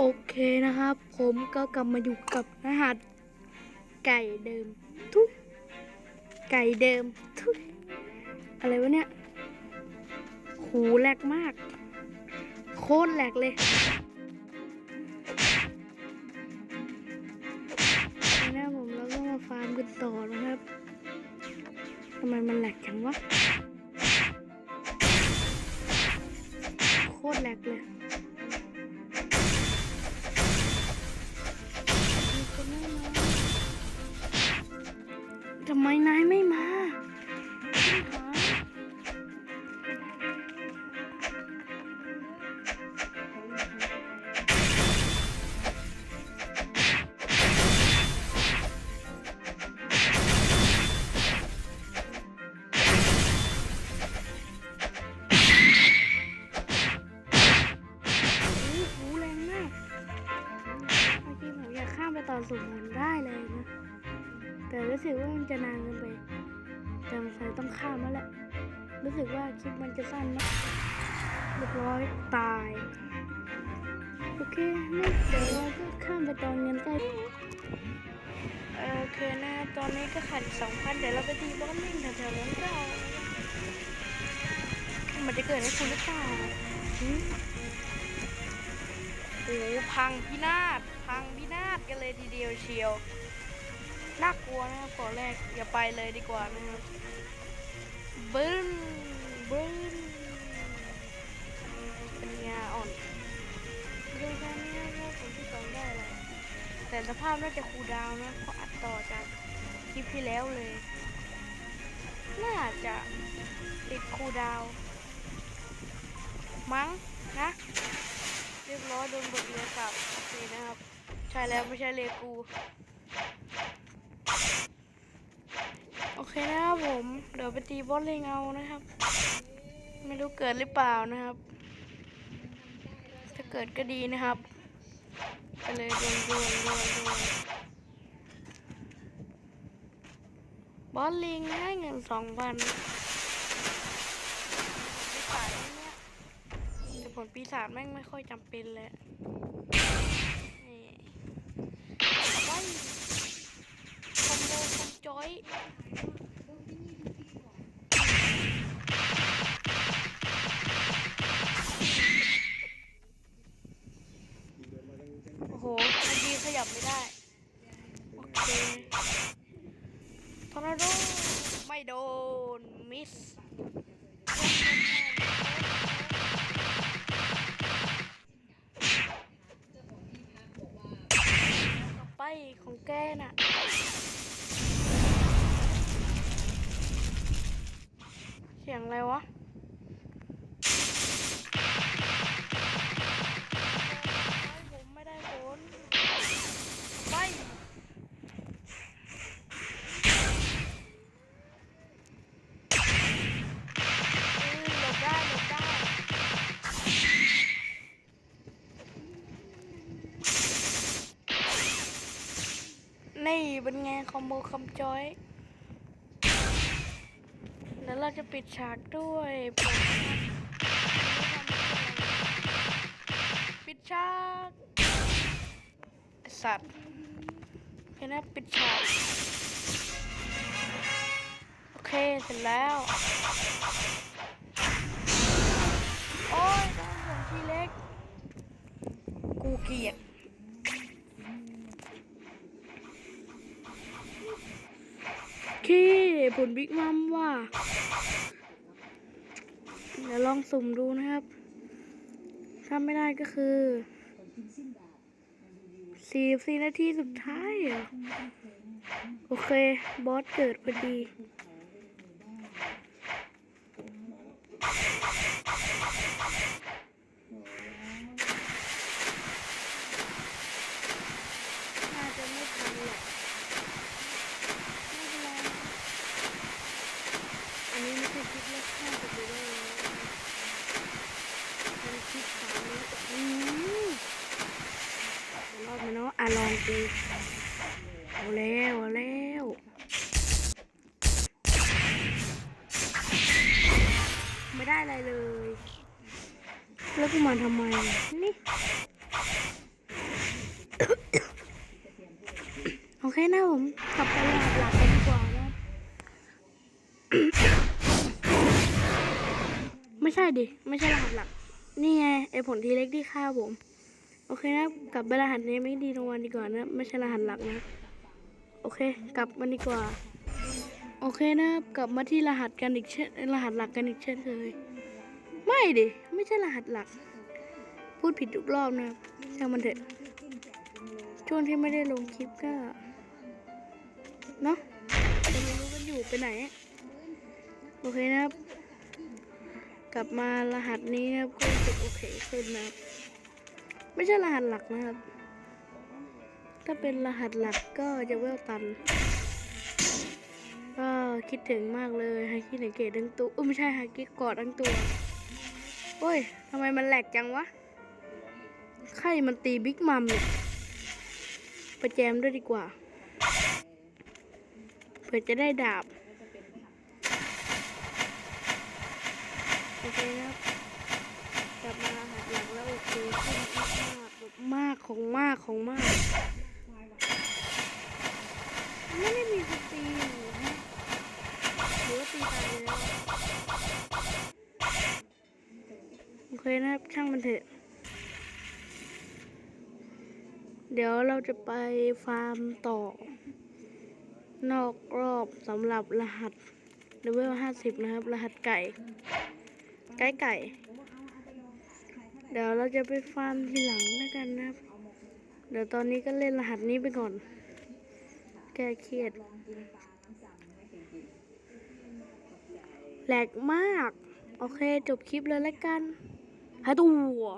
โอเคนะครับ ผมก็กลับมาอยู่กับรหัส ไก่เดิมทุยไก่เดิมทุยอะไรวะเนี่ยหูแหลกมาก โคตรแหลกเลยนะผมแล้วก็มาฟาร์มกันต่อนะครับทำไมมันแหลกจังวะ โคตรแหลกเลย ตอนสมบูรณ์ได้เลยนะ แต่รู้สึกว่ามันจะนานเกินไป แต่สงสัยต้องข้ามแล้วแหละ รู้สึกว่าคลิปมันจะสั้นนะเรียบร้อยตาย โอเคนะเดี๋ยวเราก็ข้ามไปตอนเงินใกล้เออโอเคนะ ตอนนี้ก็ขาดสองพันเดี๋ยวเราไปตีบอลเล่นแถวๆนั้นก็เอามันจะเกิดให้คุณหรือเปล่าโอ้พังพินาศพังพินาศกันเลยทีเดียวเชียว น่ากลัวนะครับก่อนแรกอย่าไปเลยดีกว่านะครับบึ้นบึ้นเป็นยาอ่อนดูกันนะครับว่าผลที่สองได้อะไรแต่สภาพน่าจะคูดาวนะเพราะอัดต่อจากคลิปที่แล้วเลย น่าจะติดคูดาว มั้งนะเรียบร้อยโดนบทเรียนกลับโอเคนะครับ ใช่แล้วไม่ใช่เลกู โอเคนะครับผม เดี๋ยวไปตีบอสเลงเอานะครับ ไม่รู้เกิดหรือเปล่านะครับ ถ้าเกิดก็ดีนะครับไปเลยดวนดวนดวนดนบอสลิงให้เงินสองพันไม่ขายแล้วเนี่ยแต่ผลปีศาจแม่งไม่ค่อยจำเป็นเลยนี่ไปคอมโบคอม จอยโอ้โหมันดีขยับไม่ได้ โอเคทอร์นาโดไม่โดน มิสไปของแกน่ะ สียงอะไรวะผมไม่ได้ผลไปเอ้ยหลบได้หลบได้นี่เป็นไงคอมโบคำจอย แล้วเราจะปิดฉากด้วยปิดฉากสัตว์เห็นไหมปิดฉากโอเคเสร็จแล้วโอ้ยโดนผมทีเล็ก กูเกลียดโตุผลบิ๊กมัมว่า เดี๋ยวลองสุ่มดูนะครับ ถ้าไม่ได้ก็คือสี่สี่นาทีสุดท้ายโอเค บอสเกิดพอดี ดูเอาแล้วเอาแล้วไม่ได้อะไรเลย แล้วกูมาทำไมนี่โอเคนะผมกลับไปหลับหลับกันดีกว่านะไม่ใช่ดิ ไม่ใช่หลับหลับนี่ไงไอผลทีเล็กที่ฆ่าผม โอเคนะกลับไปรหัสนี้ไม่ดีรางวัลดีกว่านะไม่ใช่รหัสหลักนะโอเค กลับมาดีกว่า โอเคนะกลับมาที่รหัสกันอีกเช่นรหัสหลักกันอีกเช่นเคยไม่ดิไม่ใช่รหัสหลัก พูดผิดทุกรอบนะช่างมันเถอะช่วงที่ไม่ได้ลงคลิปก็เนาะจะไม่รู้กันอยู่ไปไหน โอเคนะครับ กลับมารหัสนี้นะครับก็รู้สึกโอเคขึ้นนะครับ ไม่ใช่รหัสหลักนะครับ ถ้าเป็นรหัสหลักก็จะเวลตันก็คิดถึงมากเลยไฮคิดถึงเกตทั้งตัวเออไม่ใช่ไฮคิกอดทั้งตัวโอ้ยทำไมมันแหลกจังวะไข่มันตีบิ๊กมัมเนี่ยไปแจมด้วยดีกว่าเผื่อจะได้ดาบโอเคครับกลับมารหัสหลักแล้วโอเคขึ้น มากของมากของมาก ไม่ได้มีสตีนะหรือว่าตีตายไปแล้วโอเคนะครับช่างมันเถอะ เดี๋ยวเราจะไปฟาร์มต่อ นอกรอบสำหรับรหัสเลเวล50นะครับ รหัสไก่ ไก่ไก่ เดี๋ยวเราจะไปฟาร์มทีหลังแล้วกันนะครับ เดี๋ยวตอนนี้ก็เล่นรหัสนี้ไปก่อน แก้เครียดแหลกมาก โอเค จบคลิปเลยแล้วกันหายตัว